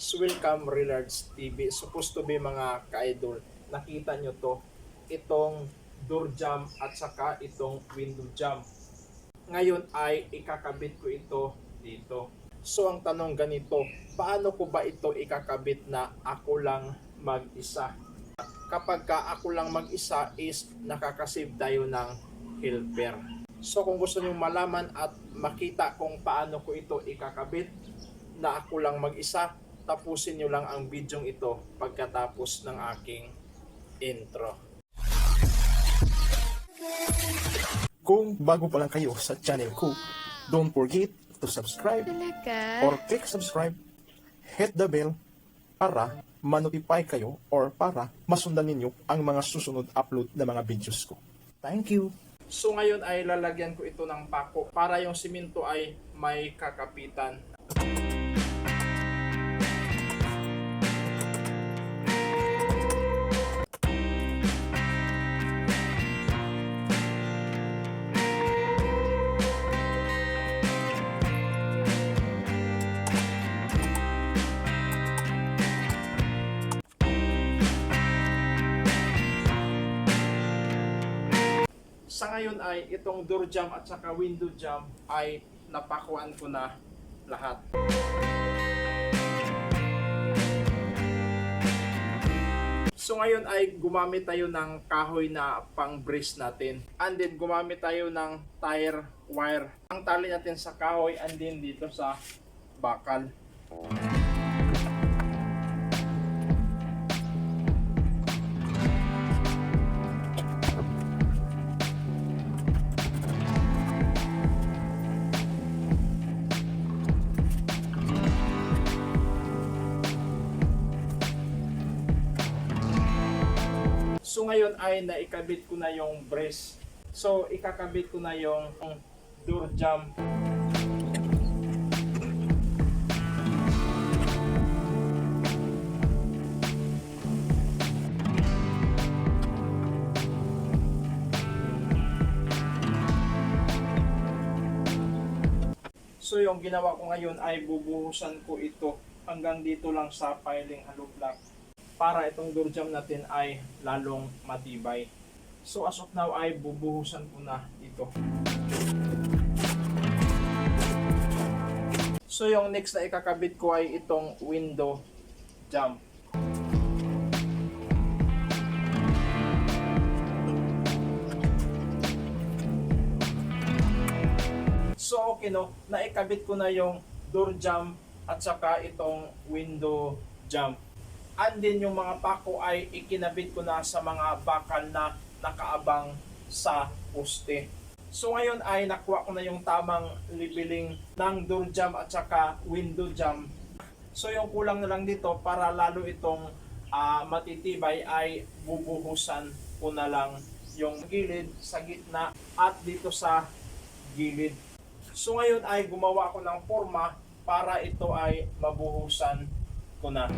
Swilcam Relards TV. Supposed to be mga ka-idol. Nakita nyo to. Itong door jam at saka itong window jam. Ngayon ay ikakabit ko ito dito. So ang tanong ganito, paano ko ba ito ikakabit na ako lang mag-isa? Kapag ka ako lang mag-isa is nakakasave tayo ng helper. So kung gusto niyo malaman at makita kung paano ko ito ikakabit na ako lang mag-isa, tapusin niyo lang ang bidyong ito pagkatapos ng aking intro. Kung bago pa lang kayo sa channel ko, don't forget to subscribe Talaga? or click subscribe, hit the bell para manotify kayo or para masundan ninyo ang mga susunod upload na mga videos ko. Thank you! So ngayon ay lalagyan ko ito ng pako para yung simento ay may kakapitan. Sa ngayon ay itong door jam at saka window jam ay napakuan ko na lahat. So ngayon ay gumamit tayo ng kahoy na pang brace natin. And then gumamit tayo ng tire wire. Ang tali natin sa kahoy and then dito sa bakal. So ngayon ay naikabit ko na yung brace. So ikakabit ko na yung door jam. So yung ginawa ko ngayon ay bubuhusan ko ito hanggang dito lang sa piling hollow block para itong door jam natin ay lalong matibay. So as of now ay bubuhusan ko na ito. So yung next na ikakabit ko ay itong window jam. So okay no, naikabit ko na yung door jam at saka itong window jam. And then yung mga pako ay ikinabit ko na sa mga bakal na nakaabang sa poste. So ngayon ay nakuha ko na yung tamang leveling ng door jam at saka window jam. So yung kulang na lang dito para lalo itong ah, matitibay ay bubuhusan ko na lang yung gilid sa gitna at dito sa gilid. So ngayon ay gumawa ako ng forma para ito ay mabuhusan ko na.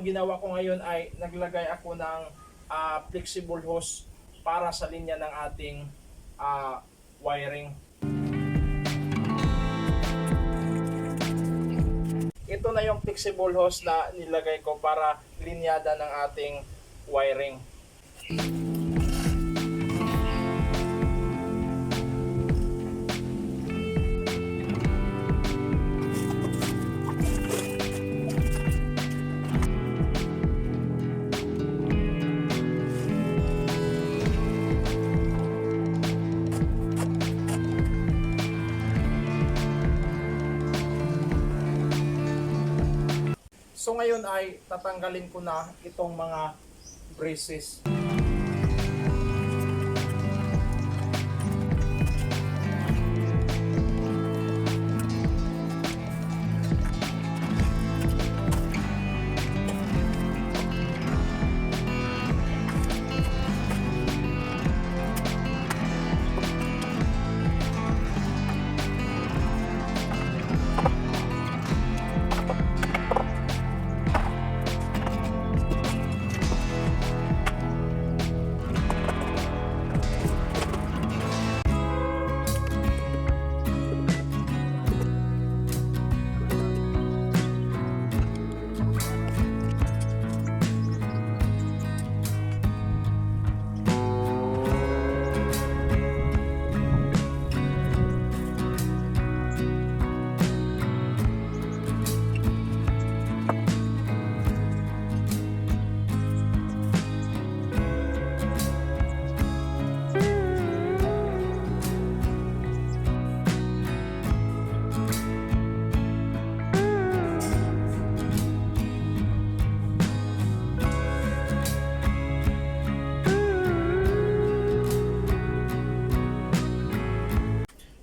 Yung ginawa ko ngayon ay naglagay ako ng ah, flexible hose para sa linya ng ating ah, wiring. Ito na yung flexible hose na nilagay ko para linyada ng ating wiring. So ngayon ay tatanggalin ko na itong mga braces.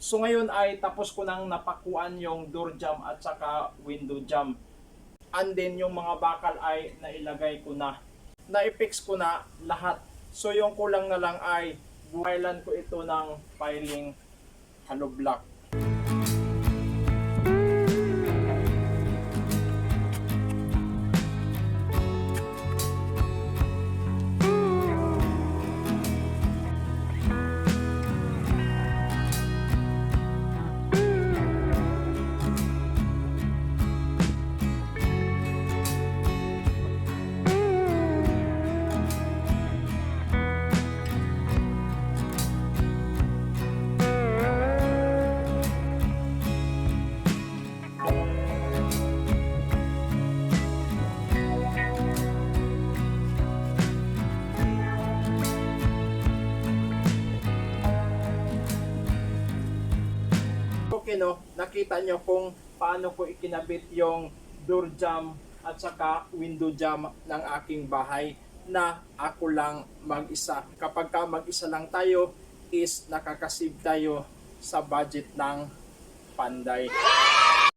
So ngayon ay tapos ko nang napakuan yung door jam at saka window jam. And then yung mga bakal ay nailagay ko na. Na-fix ko na lahat. So yung kulang na lang ay buhailan ko ito ng piling hollow block. No, nakita nyo kung paano ko ikinabit yung door jam at saka window jam ng aking bahay na ako lang mag-isa. Kapag ka mag-isa lang tayo is nakakasave tayo sa budget ng panday.